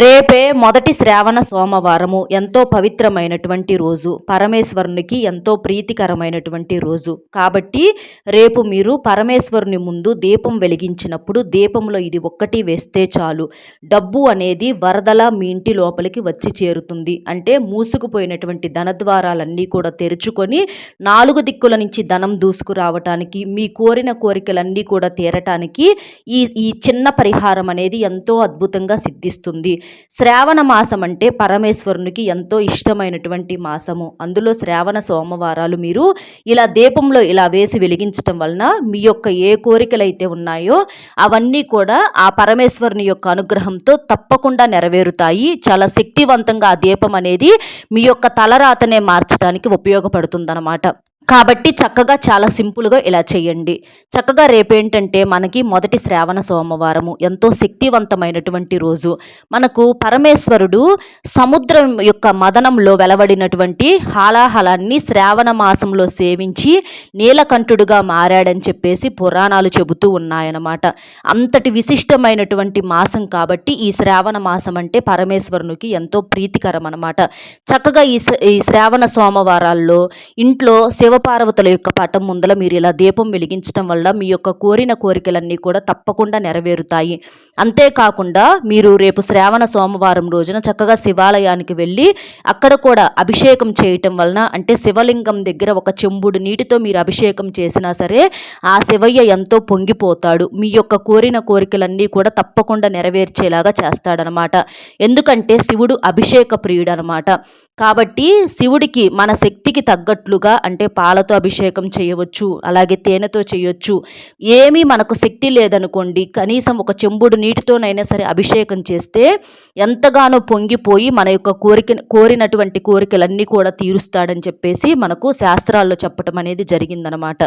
రేపే మొదటి శ్రావణ సోమవారము. ఎంతో పవిత్రమైనటువంటి రోజు. పరమేశ్వరునికి ఎంతో ప్రీతికరమైనటువంటి రోజు. కాబట్టి రేపు మీరు పరమేశ్వరుని ముందు దీపం వెలిగించినప్పుడు దీపంలో ఇది ఒక్కటి వేస్తే చాలు. డబ్బు అనేది వరదల మీ ఇంటి లోపలికి వచ్చి చేరుతుంది. అంటే మూసుకుపోయినటువంటి ధనద్వారాలన్నీ కూడా తెరుచుకొని నాలుగు దిక్కుల నుంచి ధనం దూసుకురావటానికి మీ కోరిన కోరికలన్నీ కూడా తీరటానికి ఈ ఈ చిన్న పరిహారం అనేది ఎంతో అద్భుతంగా సిద్ధిస్తుంది. శ్రావణ మాసం అంటే పరమేశ్వరునికి ఎంతో ఇష్టమైనటువంటి మాసము. అందులో శ్రావణ సోమవారాలు మీరు ఇలా దీపంలో ఇలా వేసి వెలిగించటం వలన మీ యొక్క ఏ కోరికలు అయితే ఉన్నాయో అవన్నీ కూడా ఆ పరమేశ్వరుని యొక్క అనుగ్రహంతో తప్పకుండా నెరవేరుతాయి. చాలా శక్తివంతంగా ఆ దీపం అనేది మీ యొక్క తలరాతనే మార్చడానికి ఉపయోగపడుతుందన్నమాట. కాబట్టి చక్కగా చాలా సింపుల్గా ఇలా చేయండి. చక్కగా రేపేంటంటే మనకి మొదటి శ్రావణ సోమవారము. ఎంతో శక్తివంతమైనటువంటి రోజు. మనకు పరమేశ్వరుడు సముద్రం యొక్క మదనంలో వెలవడినటువంటి హాలాహలాన్ని శ్రావణ మాసంలో సేవించి నీలకంఠుడుగా మారాడని చెప్పేసి పురాణాలు చెబుతూ ఉన్నాయన్నమాట. అంతటి విశిష్టమైనటువంటి మాసం కాబట్టి ఈ శ్రావణ మాసం అంటే పరమేశ్వరునికి ఎంతో ప్రీతికరం అనమాట చక్కగా ఈ ఈ శ్రావణ సోమవారాల్లో ఇంట్లో శివ శివపార్వతుల యొక్క పటం ముందల మీరు ఇలా దీపం వెలిగించడం వల్ల మీ యొక్క కోరిన కోరికలన్నీ కూడా తప్పకుండా నెరవేరుతాయి. అంతేకాకుండా మీరు రేపు శ్రావణ సోమవారం రోజున చక్కగా శివాలయానికి వెళ్ళి అక్కడ కూడా అభిషేకం చేయటం వలన అంటే శివలింగం దగ్గర ఒక చెంబుడు నీటితో మీరు అభిషేకం చేసినా సరే ఆ శివయ్య ఎంతో పొంగిపోతాడు. మీ యొక్క కోరిన కోరికలన్నీ కూడా తప్పకుండా నెరవేర్చేలాగా చేస్తాడనమాట. ఎందుకంటే శివుడు అభిషేక ప్రియుడు అనమాట కాబట్టి శివుడికి మన శక్తికి తగ్గట్లుగా అంటే పాలతో అభిషేకం చేయవచ్చు అలాగే తేనెతో చేయొచ్చు. ఏమీ మనకు శక్తి లేదనుకోండి కనీసం ఒక చెంబుడు నీటితోనైనా సరే అభిషేకం చేస్తే ఎంతగానో పొంగిపోయి మన యొక్క కోరిక కోరినటువంటి కోరికలన్నీ కూడా తీరుస్తాడని చెప్పేసి మనకు శాస్త్రాల్లో చెప్పటం అనేది జరిగిందనమాట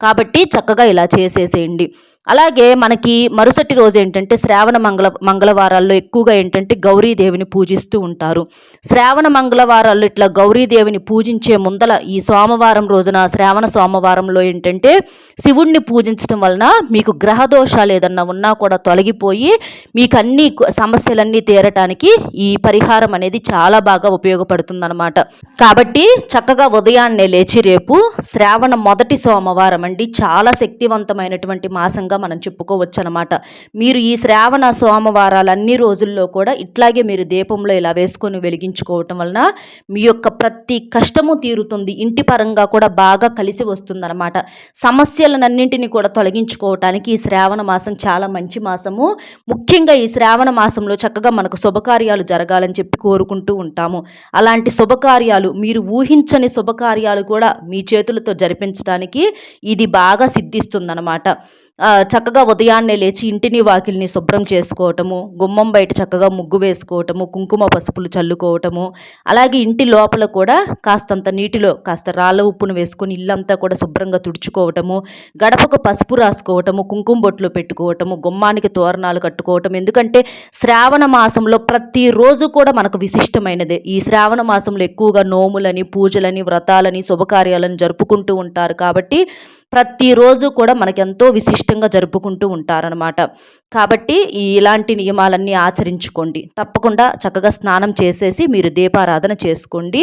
కాబట్టి చక్కగా ఇలా చేసేసేయండి. అలాగే మనకి మరుసటి రోజు ఏంటంటే శ్రావణ మంగళ మంగళవారాల్లో ఎక్కువగా ఏంటంటే గౌరీదేవిని పూజిస్తూ ఉంటారు. శ్రావణ మంగళవారాల్లో ఇట్లా గౌరీదేవిని పూజించే ముందల ఈ సోమవారం రోజున శ్రావణ సోమవారంలో ఏంటంటే శివుణ్ణి పూజించడం వలన మీకు గ్రహ దోషాలు ఏదన్నా ఉన్నా కూడా తొలగిపోయి మీకు అన్ని సమస్యలన్నీ తీరటానికి ఈ పరిహారం అనేది చాలా బాగా ఉపయోగపడుతుందన్నమాట. కాబట్టి చక్కగా ఉదయాన్నే లేచి రేపు శ్రావణ మొదటి సోమవారం అండి. చాలా శక్తివంతమైనటువంటి మాసంగా విధంగా మనం చెప్పుకోవచ్చు అనమాట మీరు ఈ శ్రావణ సోమవారాలు అన్ని రోజుల్లో కూడా ఇట్లాగే మీరు దీపంలో ఇలా వేసుకొని వెలిగించుకోవటం వలన మీ యొక్క ప్రతి కష్టము తీరుతుంది. ఇంటి పరంగా కూడా బాగా కలిసి వస్తుందన్నమాట. సమస్యలనన్నింటినీ కూడా తొలగించుకోవటానికి ఈ శ్రావణ మాసం చాలా మంచి మాసము. ముఖ్యంగా ఈ శ్రావణ మాసంలో చక్కగా మనకు శుభకార్యాలు జరగాలని చెప్పి కోరుకుంటూ ఉంటాము. అలాంటి శుభకార్యాలు మీరు ఊహించని శుభకార్యాలు కూడా మీ చేతులతో జరిపించడానికి ఇది బాగా సిద్ధిస్తుందన్నమాట. చక్కగా ఉదయాన్నే లేచి ఇంటిని వాకిల్ని శుభ్రం చేసుకోవటము గుమ్మం బయట చక్కగా ముగ్గు వేసుకోవటము కుంకుమ పసుపులు చల్లుకోవటము అలాగే ఇంటి లోపల కూడా కాస్తంత నీటిలో కాస్త రాళ్ళ ఉప్పును వేసుకొని ఇల్లంతా కూడా శుభ్రంగా తుడుచుకోవటము గడపకు పసుపు రాసుకోవటము కుంకుమ బొట్లు పెట్టుకోవటము గుమ్మానికి తోరణాలు కట్టుకోవటం. ఎందుకంటే శ్రావణ మాసంలో ప్రతిరోజు కూడా మనకు విశిష్టమైనదే. ఈ శ్రావణ మాసంలో ఎక్కువగా నోములని పూజలని వ్రతాలని శుభకార్యాలను జరుపుకుంటూ ఉంటారు కాబట్టి ప్రతిరోజు కూడా మనకెంతో విశిష్టంగా జరుపుకుంటూ ఉంటారనమాట కాబట్టి ఇలాంటి నియమాలన్నీ ఆచరించుకోండి. తప్పకుండా చక్కగా స్నానం చేసేసి మీరు దీపారాధన చేసుకోండి.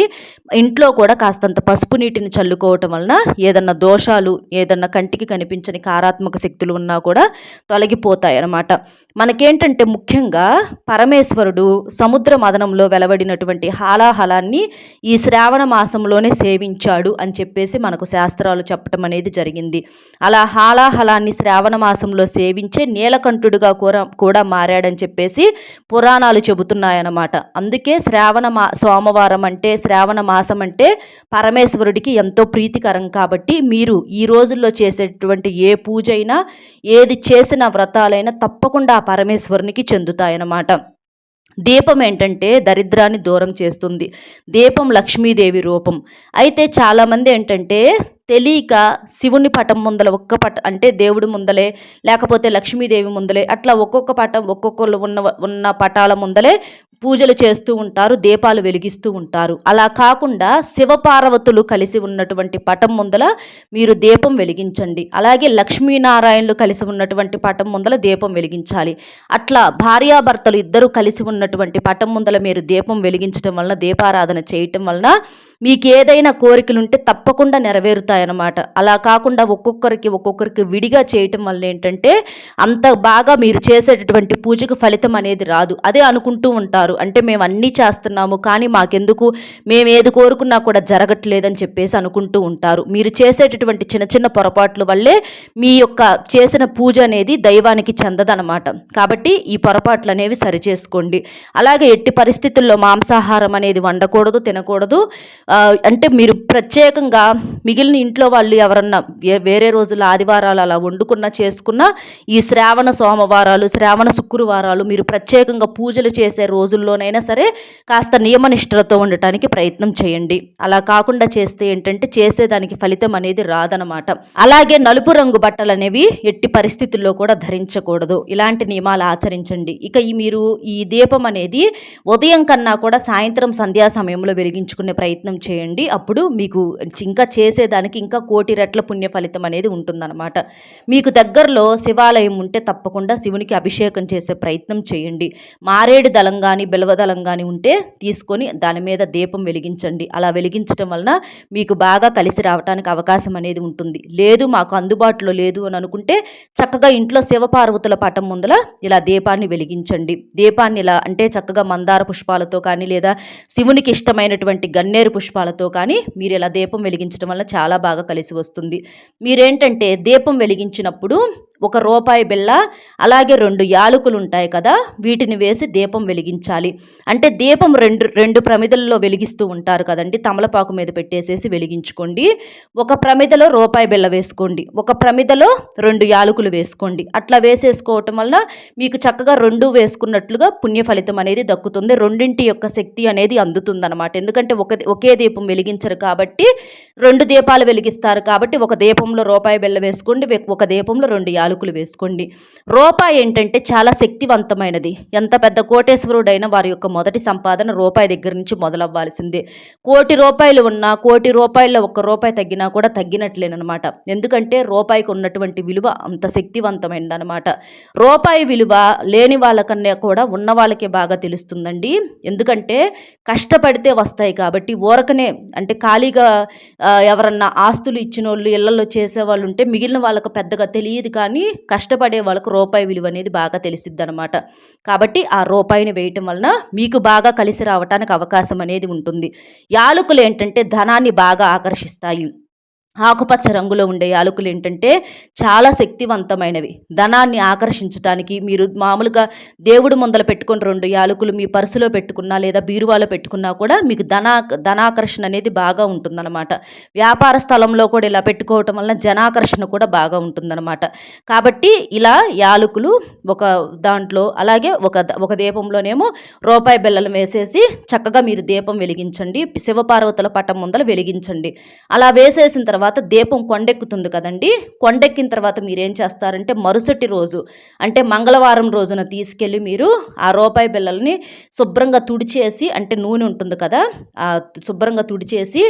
ఇంట్లో కూడా కాస్తంత పసుపు నీటిని చల్లుకోవటం వలన ఏదన్నా దోషాలు ఏదన్నా కంటికి కనిపించని కారాత్మక శక్తులు ఉన్నా కూడా తొలగిపోతాయి అన్నమాట మనకేంటంటే ముఖ్యంగా పరమేశ్వరుడు సముద్ర మదనంలో వెలవడినటువంటి హాలాహలాన్ని ఈ శ్రావణ మాసంలోనే సేవించాడు అని చెప్పేసి మనకు శాస్త్రాలు చెప్పటం అనేది జరిగింది. అలా హాలాహలాన్ని శ్రావణ మాసంలో సేవించే నీలకంఠుడుగా కూడా కూడా మారాడని చెప్పేసి పురాణాలు చెబుతున్నాయన్నమాట. అందుకే శ్రావణ మా సోమవారం అంటే శ్రావణ మాసం అంటే పరమేశ్వరుడికి ఎంతో ప్రీతికరం కాబట్టి మీరు ఈ రోజుల్లో చేసేటువంటి ఏ పూజ అయినా ఏది చేసిన వ్రతాలైనా తప్పకుండా పరమేశ్వరునికి చెందుతాయన్నమాట. దీపం ఏంటంటే దరిద్రాన్ని దూరం చేస్తుంది. దీపం లక్ష్మీదేవి రూపం. అయితే చాలామంది ఏంటంటే తెలియక శివుని పటం ముందల ఒక్క పట అంటే దేవుడి ముందలే లేకపోతే లక్ష్మీదేవి ముందలే అట్లా ఒక్కొక్క పటం ఒక్కొక్కరు ఉన్న ఉన్న పటాల ముందలే పూజలు చేస్తూ ఉంటారు దీపాలు వెలిగిస్తూ ఉంటారు. అలా కాకుండా శివపార్వతులు కలిసి ఉన్నటువంటి పటం ముందల మీరు దీపం వెలిగించండి. అలాగే లక్ష్మీనారాయణులు కలిసి ఉన్నటువంటి పటం ముందల దీపం వెలిగించాలి. అట్లా భార్యాభర్తలు ఇద్దరు కలిసి ఉన్నటువంటి పటం ముందల మీరు దీపం వెలిగించడం వలన దీపారాధన చేయటం వలన మీకు ఏదైనా కోరికలు ఉంటే తప్పకుండా నెరవేరుతాయన్నమాట. అలా కాకుండా ఒక్కొక్కరికి ఒక్కొక్కరికి విడిగా చేయటం వల్ల ఏంటంటే అంత బాగా మీరు చేసేటటువంటి పూజకు ఫలితం అనేది రాదు. అదే అనుకుంటూ ఉంటారు. అంటే మేము అన్నీ చేస్తున్నాము కానీ మాకెందుకు? మేము ఏది కోరుకున్నా కూడా జరగట్లేదని చెప్పేసి అనుకుంటూ ఉంటారు. మీరు చేసేటటువంటి చిన్న చిన్న పొరపాట్ల వల్లే మీ యొక్క చేసిన పూజ అనేది దైవానికి చెందదనమాట కాబట్టి ఈ పొరపాట్లు అనేవి సరిచేసుకోండి. అలాగే ఎట్టి పరిస్థితుల్లో మాంసాహారం అనేది వండకూడదు తినకూడదు. అంటే మీరు ప్రత్యేకంగా మిగిలిన ఇంట్లో వాళ్ళు ఎవరన్నా వేరే రోజుల ఆదివారాలు అలా వండుకున్న చేసుకున్న ఈ శ్రావణ సోమవారాలు శ్రావణ శుక్రవారాలు మీరు ప్రత్యేకంగా పూజలు చేసే రోజు రోజుల్లోనైనా సరే కాస్త నియమనిష్టలతో ఉండటానికి ప్రయత్నం చేయండి. అలా కాకుండా చేస్తే ఏంటంటే చేసేదానికి ఫలితం అనేది రాదనమాట. అలాగే నలుపు రంగు బట్టలు అనేవి ఎట్టి పరిస్థితుల్లో కూడా ధరించకూడదు. ఇలాంటి నియమాలు ఆచరించండి. ఇక ఈ మీరు ఈ దీపం అనేది ఉదయం కన్నా కూడా సాయంత్రం సంధ్యా సమయంలో వెలిగించుకునే ప్రయత్నం చేయండి. అప్పుడు మీకు ఇంకా చేసేదానికి ఇంకా కోటి రెట్ల పుణ్య ఫలితం అనేది ఉంటుందన్నమాట. మీకు దగ్గరలో శివాలయం ఉంటే తప్పకుండా శివునికి అభిషేకం చేసే ప్రయత్నం చేయండి. మారేడు దళం కానీ బిలవదళం కానీ ఉంటే తీసుకొని దాని మీద దీపం వెలిగించండి. అలా వెలిగించడం వలన మీకు బాగా కలిసి రావడానికి అవకాశం అనేది ఉంటుంది. లేదు మాకు అందుబాటులో లేదు అని అనుకుంటే చక్కగా ఇంట్లో శివపార్వతుల పటం ముందల ఇలా దీపాన్ని వెలిగించండి. దీపాన్ని ఇలా అంటే చక్కగా మందార పుష్పాలతో కానీ లేదా శివునికి ఇష్టమైనటువంటి గన్నేరు పుష్పాలతో కానీ మీరు ఇలా దీపం వెలిగించడం వల్ల చాలా బాగా కలిసి వస్తుంది. మీరేంటంటే దీపం వెలిగించినప్పుడు ఒక రూపాయి బిళ్ళ అలాగే రెండు యాలకులు ఉంటాయి కదా వీటిని వేసి దీపం వెలిగించాలి. అంటే దీపం రెండు రెండు ప్రమిదల్లో వెలిగిస్తూ ఉంటారు కదండి తమలపాకు మీద పెట్టేసేసి వెలిగించుకోండి. ఒక ప్రమిదలో రూపాయి బిళ్ళ వేసుకోండి. ఒక ప్రమిదలో రెండు యాలకులు వేసుకోండి. అట్లా వేసేసుకోవటం వల్ల మీకు చక్కగా రెండు వేసుకున్నట్లుగా పుణ్య ఫలితం అనేది దక్కుతుంది. రెండింటి యొక్క శక్తి అనేది అందుతుందన్నమాట. ఎందుకంటే ఒక ఒకే దీపం వెలిగించరు కాబట్టి రెండు దీపాలు వెలిగిస్తారు కాబట్టి ఒక దీపంలో రూపాయి బిళ్ళ వేసుకోండి ఒక దీపంలో రెండు యాలకులు వేసుకోండి. రూపాయి ఏంటంటే చాలా శక్తివంతమైనది. ఎంత పెద్ద కోటేశ్వరుడైనా వారి యొక్క మొదటి సంపాదన రూపాయి దగ్గర నుంచి మొదలవ్వాల్సిందే. కోటి రూపాయలు ఉన్నా కోటి రూపాయల్లో ఒక్క రూపాయి తగ్గినా కూడా తగ్గినట్లేనమాట ఎందుకంటే రూపాయికి ఉన్నటువంటి విలువ అంత శక్తివంతమైనదనమాట రూపాయి విలువ లేని వాళ్ళకన్నా కూడా ఉన్న వాళ్ళకే బాగా తెలుస్తుందండి. ఎందుకంటే కష్టపడితే వస్తాయి కాబట్టి ఊరకనే అంటే ఖాళీగా ఎవరన్నా ఆస్తులు ఇచ్చిన వాళ్ళు ఇళ్ళలో చేసేవాళ్ళు ఉంటే మిగిలిన వాళ్ళకు పెద్దగా తెలియదు కానీ కష్టపడే వాళ్ళకు రూపాయి విలువ అనేది బాగా తెలిసిద్ది అనమాట కాబట్టి ఆ రూపాయిని వేయటం వలన మీకు బాగా కలిసి రావటానికి అవకాశం అనేది ఉంటుంది. యాలకులు ఏంటంటే ధనాన్ని బాగా ఆకర్షిస్తాయి. ఆకుపచ్చ రంగులో ఉండే యాలకులు ఏంటంటే చాలా శక్తివంతమైనవి. ధనాన్ని ఆకర్షించడానికి మీరు మామూలుగా దేవుడు ముందల పెట్టుకుని రెండు యాలకులు మీ పర్సులో పెట్టుకున్నా లేదా బీరువాలో పెట్టుకున్నా కూడా మీకు ధనా ధనాకర్షణ అనేది బాగా ఉంటుందన్నమాట. వ్యాపార స్థలంలో కూడా ఇలా పెట్టుకోవటం వలన జనాకర్షణ కూడా బాగా ఉంటుందన్నమాట. కాబట్టి ఇలా యాలకులు ఒక దాంట్లో అలాగే ఒక ఒక దీపంలోనేమో రూపాయి బెల్లలు వేసేసి చక్కగా మీరు దీపం వెలిగించండి. శివపార్వతుల పటం ముందల వెలిగించండి. అలా వేసేసిన తర్వాత తర్వాత దీపం కొండెక్కుతుంది కదండి. కొండెక్కిన తర్వాత మీరు ఏం చేస్తారంటే మరుసటి రోజు అంటే మంగళవారం రోజున తీసుకెళ్ళి మీరు ఆ రూపాయి బిళ్ళల్ని శుభ్రంగా తుడిచేసి అంటే నూనె ఉంటుంది కదా ఆ శుభ్రంగా తుడిచేసి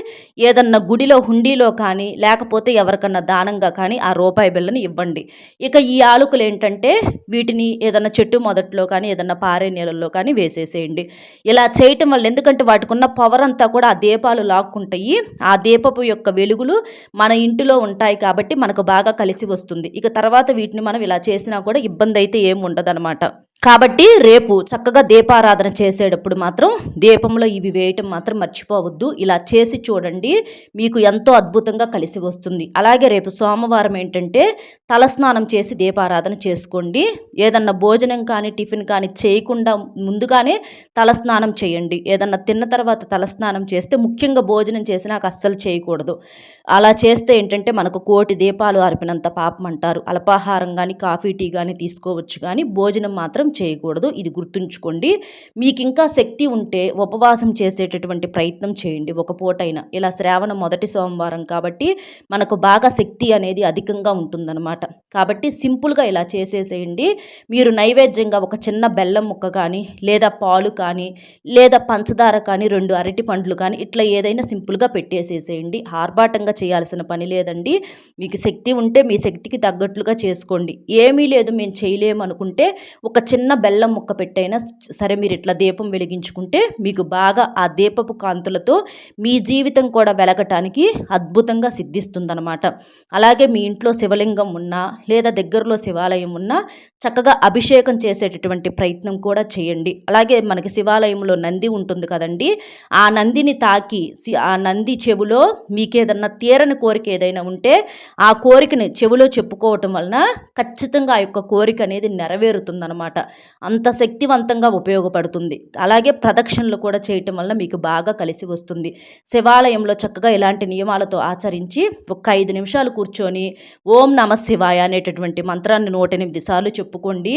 ఏదన్నా గుడిలో హుండీలో కానీ లేకపోతే ఎవరికన్నా దానంగా కానీ ఆ రూపాయి బిళ్ళని ఇవ్వండి. ఇక ఈ ఆలుకలు ఏంటంటే వీటిని ఏదన్నా చెట్టు మొదట్లో కానీ ఏదన్నా పారే నీళ్ళల్లో కానీ వేసేసేయండి. ఇలా చేయటం వల్ల ఎందుకంటే వాటికి ఉన్న పవర్ అంతా కూడా ఆ దీపాలు లాక్కుంటాయి. ఆ దీపపు యొక్క వెలుగులు మన ఇంటిలో ఉంటాయి కాబట్టి మనకు బాగా కలిసి వస్తుంది. ఇక తర్వాత వీటిని మనం ఇలా చేసినా కూడా ఇబ్బంది అయితే ఏం ఉండదన్నమాట. కాబట్టి రేపు చక్కగా దీపారాధన చేసేటప్పుడు మాత్రం దీపంలో ఇవి వేయటం మాత్రం మర్చిపోవద్దు. ఇలా చేసి చూడండి మీకు ఎంతో అద్భుతంగా కలిసి వస్తుంది. అలాగే రేపు సోమవారం ఏంటంటే తలస్నానం చేసి దీపారాధన చేసుకోండి. ఏదన్నా భోజనం కానీ టిఫిన్ కానీ చేయకుండా ముందుగానే తలస్నానం చేయండి. ఏదన్నా తిన్న తర్వాత తలస్నానం చేస్తే ముఖ్యంగా భోజనం చేసి నాకు అస్సలు చేయకూడదు. అలా చేస్తే ఏంటంటే మనకు కోటి దీపాలు అర్పినంత పాపం అంటారు. అల్పాహారం కానీ కాఫీ టీ కానీ తీసుకోవచ్చు కానీ భోజనం మాత్రం మాత్రం చేయకూడదు. ఇది గుర్తుంచుకోండి. మీకు ఇంకా శక్తి ఉంటే ఉపవాసం చేసేటటువంటి ప్రయత్నం చేయండి. ఒక పూటైనా. ఇలా శ్రావణ మొదటి సోమవారం కాబట్టి మనకు బాగా శక్తి అనేది అధికంగా ఉంటుందన్నమాట. కాబట్టి సింపుల్గా ఇలా చేసేసేయండి. మీరు నైవేద్యంగా ఒక చిన్న బెల్లం ముక్క కానీ లేదా పాలు కానీ లేదా పంచదార కానీ రెండు అరటి పండ్లు కానీ ఇట్లా ఏదైనా సింపుల్గా పెట్టేసేసేయండి. ఆర్భాటంగా చేయాల్సిన పని లేదండి. మీకు శక్తి ఉంటే మీ శక్తికి తగ్గట్లుగా చేసుకోండి. ఏమీ లేదు. మేము చేయలేము అనుకుంటే ఒక చిన్న బెల్లం ముక్క పెట్టైనా సరే మీరు ఇట్లా దీపం వెలిగించుకుంటే మీకు బాగా ఆ దీపపు కాంతులతో మీ జీవితం కూడా వెలగటానికి అద్భుతంగా సిద్ధిస్తుందనమాట అలాగే మీ ఇంట్లో శివలింగం ఉన్నా లేదా దగ్గరలో శివాలయం ఉన్నా చక్కగా అభిషేకం చేసేటటువంటి ప్రయత్నం కూడా చేయండి. అలాగే మనకి శివాలయంలో నంది ఉంటుంది కదండి ఆ నందిని తాకి ఆ నంది చెవులో మీకేదన్నా తీరని కోరిక ఏదైనా ఉంటే ఆ కోరికని చెవిలో చెప్పుకోవటం వలన ఖచ్చితంగా ఆ యొక్క కోరిక అనేది నెరవేరుతుందనమాట అంత శక్తివంతంగా ఉపయోగపడుతుంది. అలాగే ప్రదక్షిణలు కూడా చేయటం వల్ల మీకు బాగా కలిసి వస్తుంది. శివాలయంలో చక్కగా ఇలాంటి నియమాలతో ఆచరించి ఒక ఐదు నిమిషాలు కూర్చొని ఓం నమ శివాయ అనేటటువంటి మంత్రాన్ని నూట ఎనిమిది సార్లు చెప్పుకోండి.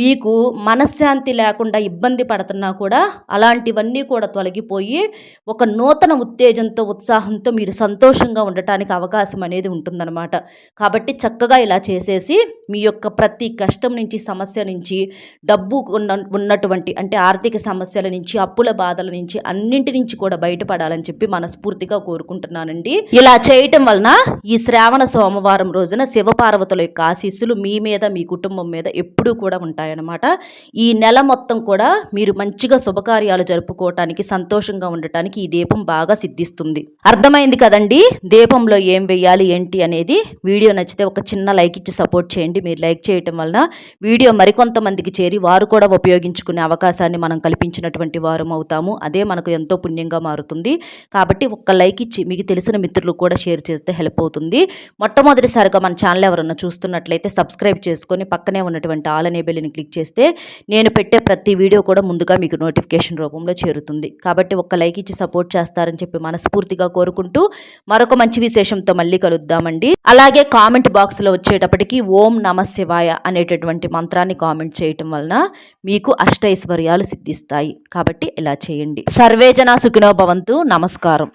మీకు మనశ్శాంతి లేకుండా ఇబ్బంది పడుతున్నా కూడా అలాంటివన్నీ కూడా తొలగిపోయి ఒక నూతన ఉత్తేజంతో ఉత్సాహంతో మీరు సంతోషంగా ఉండటానికి అవకాశం అనేది ఉంటుందన్నమాట. కాబట్టి చక్కగా ఇలా చేసేసి మీ యొక్క ప్రతి కష్టం నుంచి సమస్య నుంచి డబ్బు ఉన్న ఉన్నటువంటి అంటే ఆర్థిక సమస్యల నుంచి అప్పుల బాధల నుంచి అన్నింటి నుంచి కూడా బయటపడాలని చెప్పి మనస్ఫూర్తిగా కోరుకుంటున్నానండి. ఇలా చేయటం వలన ఈ శ్రావణ సోమవారం రోజున శివపార్వతుల యొక్క ఆశీస్సులు మీ మీద మీ కుటుంబం మీద ఎప్పుడూ కూడా ఉంటాయన్నమాట. ఈ నెల మొత్తం కూడా మీరు మంచిగా శుభకార్యాలు జరుపుకోవటానికి సంతోషంగా ఉండటానికి ఈ దీపం బాగా సిద్ధిస్తుంది. అర్థమైంది కదండి? దీపంలో ఏం వేయాలి ఏంటి అనేది వీడియో నచ్చితే ఒక చిన్న లైక్ ఇచ్చి సపోర్ట్ చేయండి. మీరు లైక్ చేయటం వలన వీడియో మరికొంతమందికి చేరి వారు కూడా ఉపయోగించుకునే అవకాశాన్ని మనం కల్పించినటువంటి వారం అవుతాము. అదే మనకు ఎంతో పుణ్యంగా మారుతుంది. కాబట్టి ఒక్క లైక్ ఇచ్చి మీకు తెలిసిన మిత్రులు కూడా షేర్ చేస్తే హెల్ప్ అవుతుంది. మొట్టమొదటిసారిగా మన ఛానల్ ఎవరన్నా చూస్తున్నట్లయితే సబ్స్క్రైబ్ చేసుకొని పక్కనే ఉన్నటువంటి ఆల్ అనే క్లిక్ చేస్తే నేను పెట్టే ప్రతి వీడియో కూడా ముందుగా మీకు నోటిఫికేషన్ రూపంలో చేరుతుంది. కాబట్టి ఒక్క లైక్ ఇచ్చి సపోర్ట్ చేస్తారని చెప్పి మనస్ఫూర్తిగా కోరుకుంటూ మరొక మంచి విశేషంతో మళ్ళీ కలుద్దామండి. అలాగే కామెంట్ బాక్స్లో వచ్చేటప్పటికి ఓం నమ శివాయ అనేటటువంటి మంత్రాన్ని కామెంట్ చేయటం చేయటం వలన మీకు అష్టైశ్వర్యాలు సిద్ధిస్తాయి. కాబట్టి ఇలా చేయండి. సర్వేజన సుఖినో భవంతు. నమస్కారం.